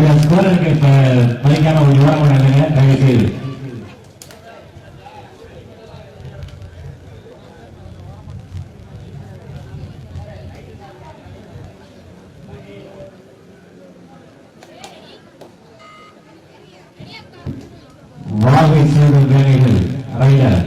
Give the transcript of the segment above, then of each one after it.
கொஞ்சம் ஸ்கோருக்கு இப்ப மதிக்காம கொஞ்சம் ஓரம் பண்ணாங்க தயவு செய்து வாகை சூடும் வேலைகள் ரைடர்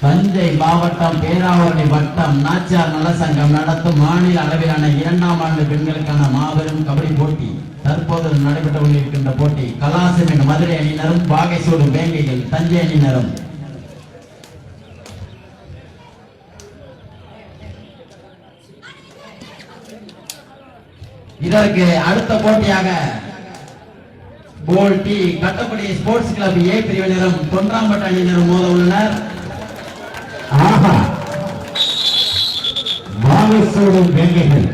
தஞ்சை மாவட்டம் பேராவரணி வட்டம் நாச்சியார் நலசங்கம் நடத்தும் மாநில அளவிலான இரண்டாம் ஆண்டு பெண்களுக்கான மாபெரும் கபடி போட்டி. தற்போது நடைபெற்று கொண்டிருக்கின்ற போட்டி கலாசமின் மதுரை அணியினரும் பாகைசூடு வேங்கைகள் தஞ்சை அணியினரும். இதற்கு அடுத்த போட்டியாக கோல் டி கட்டப்படி ஸ்போர்ட்ஸ் கிளப் ஏ பிரிவினரும் தொன்றாம்பட்ட அணியினரும் மோத உள்ளனர். ஆஹா. வாகை வேங்கைகள்.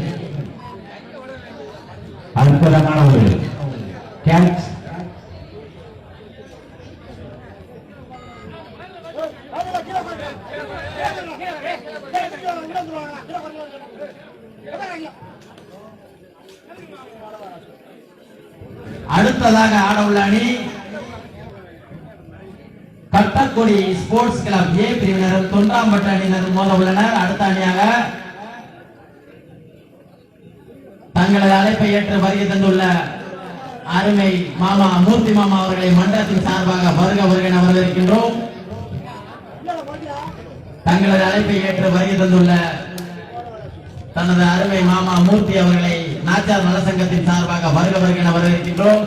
அற்புதமான ஒரு கேட்ச் அடுத்ததாக ஆட உள்ள அணி கட்டக்குடி ஸ்போர்ட்ஸ் கிளப் ஏ பிரிவினரும் தொண்டாம்பட்டு அணியினரும் மோத உள்ளனர். அடுத்த அணியாக தங்களது அழைப்பை ஏற்று வருகை தந்துள்ள அருமை மாமா மூர்த்தி மாமா அவர்களை மன்றத்தின் சார்பாக வருக வருகை வரவேற்கின்றோம். தங்களது அழைப்பை ஏற்று வருகை தந்துள்ள தனது அருமை மாமா மூர்த்தி அவர்களை நாச்சார் நலசங்கத்தின் சார்பாக வருக வருகை வரவேற்கின்றோம்.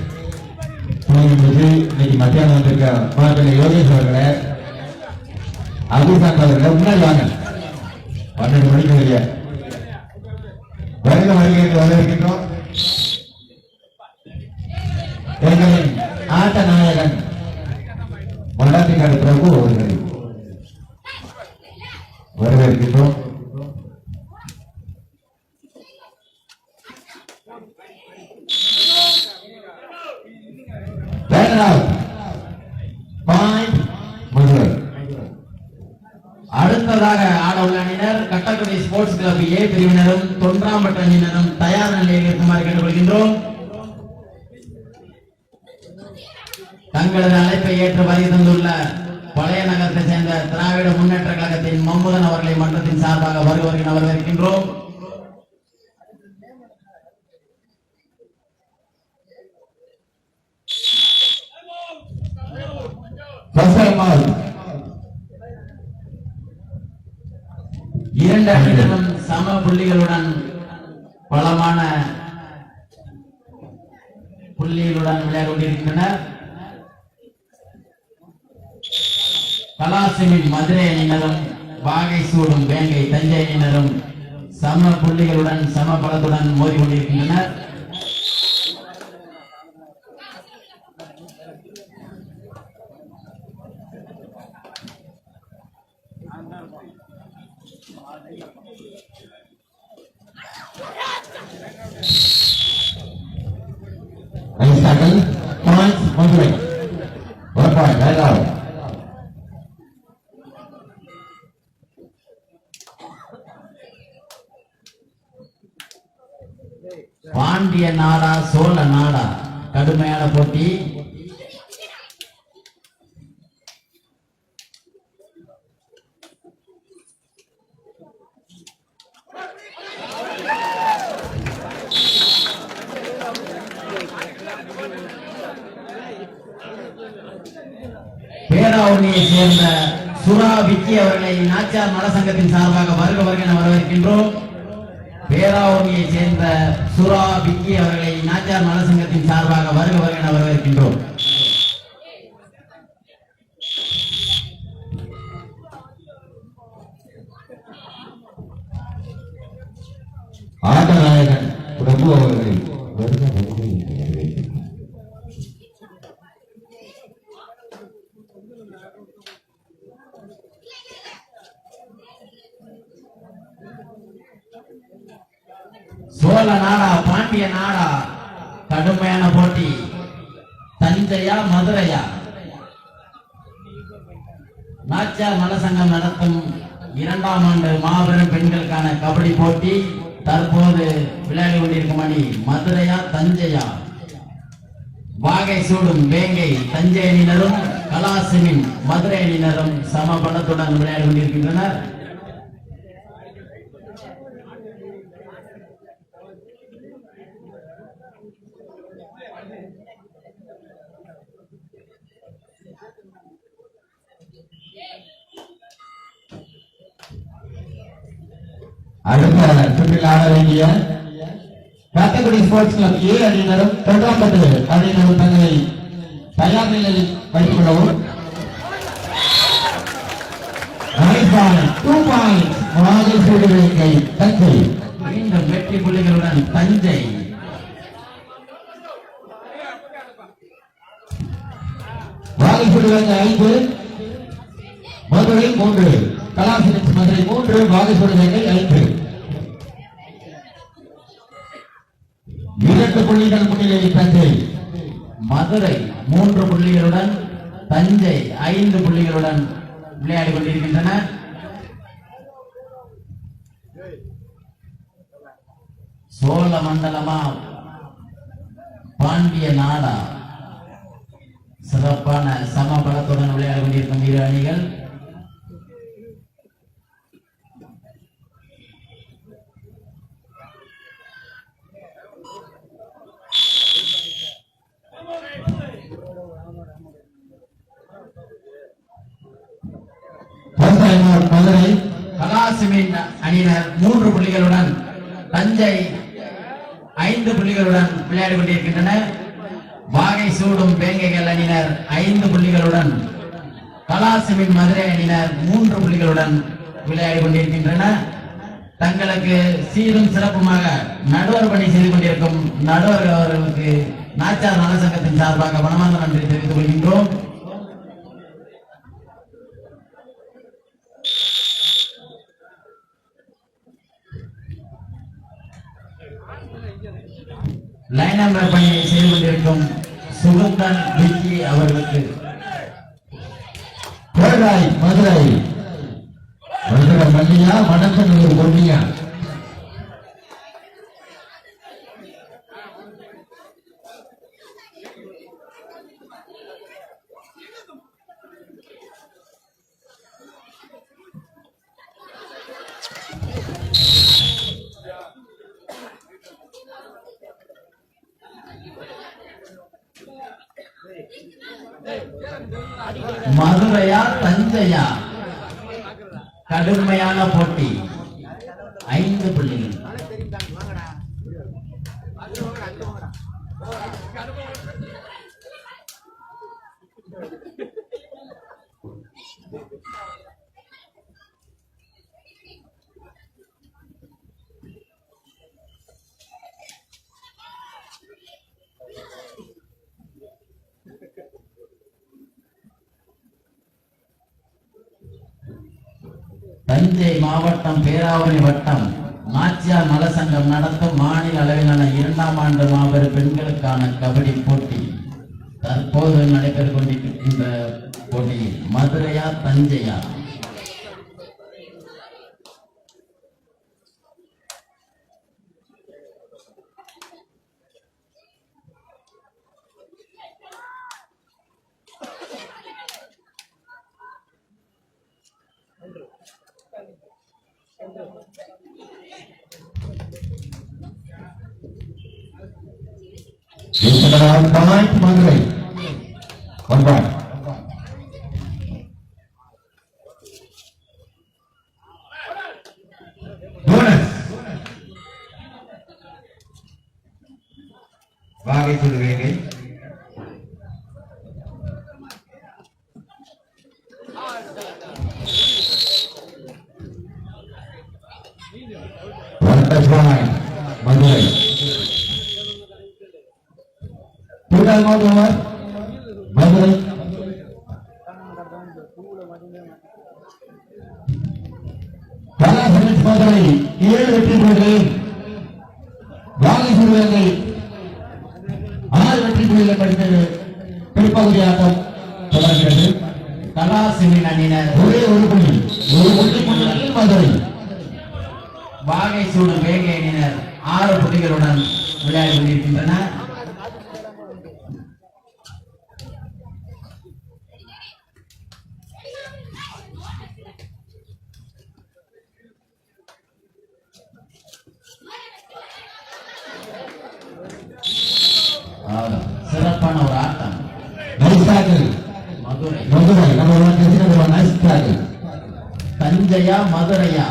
சென்று இன்னைக்கு மத்தியானம் வந்திருக்க மாப்பிள்ளை யோகேஷ் அவர்களை அபிசாந்த் அவர்களை முன்னாடி வாங்க. பன்னெண்டு மணிக்கு வெளியே. வருக வருகைக்கு வரவேற்கின்றோம். எங்களின் ஆட்ட நாயகன் மல்லாத்திக்காடு பிரபு அவர்கள் வரவேற்கின்றோம் வேண்டாம் பாயிண்ட் மதுரை அடுத்ததாக ஆட உள்ள அணியினர் கட்டக்குடி ஸ்போர்ட்ஸ் கிளப் ஏ பிரிவினரும் தொன்றாம்பட்டு அணியினரும் தயார் நிலையில் இருக்குமாறு கேட்டுக்கொள்கின்றோம். தங்களது அழைப்பை ஏற்று வருகை தந்துள்ள பழைய நகரத்தை சேர்ந்த திராவிட முன்னேற்ற கழகத்தின் மம்முதன் அவர்களை மன்றத்தின் சார்பாக வருவர்கள் வரவேற்கின்றோம் பசரமால் இரண்டு அணிகளும் சம புள்ளிகளுடன் பலமான புள்ளிகளுடன் விளையாடி கொண்டிருக்கின்றனர் கலாசிமின் மதுரை அணியினரும் வாகை சூடும் வேங்கை தஞ்சை அணியினரும் சம புள்ளிகளுடன் சம பலத்துடன் மோதி கொண்டிருக்கின்றனர் ஐஸ்டாக்கள் பாயிண்ட் மதுரை ஒரு பாயிண்ட் வேண்டாம் பாண்டிய நாடா சோழ நாடா கடுமையான போட்டி. பேராவணியை சேர்ந்த சுரா விக்கி அவர்களை நாச்சியார் நலசங்கத்தின் சார்பாக வருக வருக என வரவேற்கின்றோம். பேராவணியை சேர்ந்த சுரா விக்கி அவர்களை நாச்சியார் நலசங்கத்தின் சார்பாக வருக வருக என வரவேற்கின்றோம். ஆட்டநாயகன் பிரபு அவர்கள் வருக வருக என்று வரவேற்கிறோம். சோழ நாடா பாண்டிய நாடா கடுமையான போட்டி. தஞ்சையா மதுரையா? நாச்சியார் நலசங்கம் நடத்தும் இரண்டாம் ஆண்டு மாபெரும் பெண்களுக்கான கபடி போட்டி. தற்போது விளையாடி கொண்டிருக்கும் அணி மதுரையா தஞ்சையா? வாகை சூடும் வேங்கை தஞ்சை அணியினரும் கலாசிமின் மதுரை அணியினரும் சம பலத்துடன் விளையாடி கொண்டிருக்கின்றனர். அடுத்த சுற்றில் ஆட வேண்டிய காத்தகுடி ஸ்போர்ட்ஸ் கிளப் ஏ அணியினரும் தொண்டாம்பட்டு அணியினரும் தங்களை தயார் நிலையில் வைத்துக் கொள்ளவும் தஞ்சை மீண்டும் வெற்றி புள்ளிகளுடன் தஞ்சை. வாகை ஐந்து மதுரை மூன்று கலாசிரிஸ் மதுரை மூன்று வாகை ஐந்து. புள்ளிகள் முன்னிலையில் மதுரை மூன்று புள்ளிகளுடன் தஞ்சை ஐந்து புள்ளிகளுடன் விளையாடி கொண்டிருக்கின்றன. சோழ மண்டலமா பாண்டிய நாடா? சிறப்பான சமபலத்துடன் விளையாடி கொண்டிருக்கும் இரு அணிகள் முதலில் மதுரை அணியினர் மூன்று புள்ளிகளுடன் தஞ்சை ஐந்து புள்ளிகளுடன் விளையாடி கொண்டிருக்கின்றனர். வாகை சூடும் வேங்கைகள் அணியினர் ஐந்து புள்ளிகளுடன் பலாசுமின் மதுரை அணியினர் மூன்று புள்ளிகளுடன் விளையாடி கொண்டிருக்கின்றனர். தங்களுக்கு சீரும் சிறப்புமாக நடுவர் பணி செய்து கொண்டிருக்கும் நடுவர் அவர்களுக்கு நாச்சார் நலசங்கத்தின் சார்பாக மனமார்ந்த நன்றி தெரிவித்துக் கொள்கின்றோம். லைன் பணியை செய்து கொண்டிருக்கும் சுகுந்தன் விக்கி அவர்களுக்கு. மதுரை மதுரை. மதுரை மல்லியா வடக்கனூர் பொன்னியா. மதுரையா தஞ்சையா? கடுமையான போட்டி ஐந்து புள்ளிகள் தஞ்சை மாவட்டம் பேராவணி வட்டம் நாச்சியார் மலசங்கம் நடத்தும் மாநில அளவிலான இரண்டாம் ஆண்டு மாபெரும் பெண்களுக்கான கபடி போட்டி. தற்போது நடைபெற்று கொண்டிருக்கின்ற போட்டியில் மதுரையா தஞ்சையா? பாயிண்ட் மதுரை ஒன்பாய் வாகை சொல்லுவேங்க That's right. Madurai. Kala summit Madurai. ஏழு வெற்றி புள்ளிகள் வாகை சிறுவர்கள் ஆறு வெற்றி புள்ளிகள் படித்தது பிற்பகுதி ஆட்டம் தொடர்கிறது கலாசிமின் அணியினர் ஒரே ஒரு புள்ளி ஒரு புள்ளி முன்னிலையில் மதுரை வாகை சூடும் வேக அணியினர் ஆறு புள்ளிகளுடன் விளையாடி கொண்டிருக்கின்றனர் ஆஹ், சிறப்பான ஒரு ஆட்டம் நைஸ் மதுரை. மதுரை நம்ம நைஸ் டாக்கிள் தஞ்சையா மதுரையா?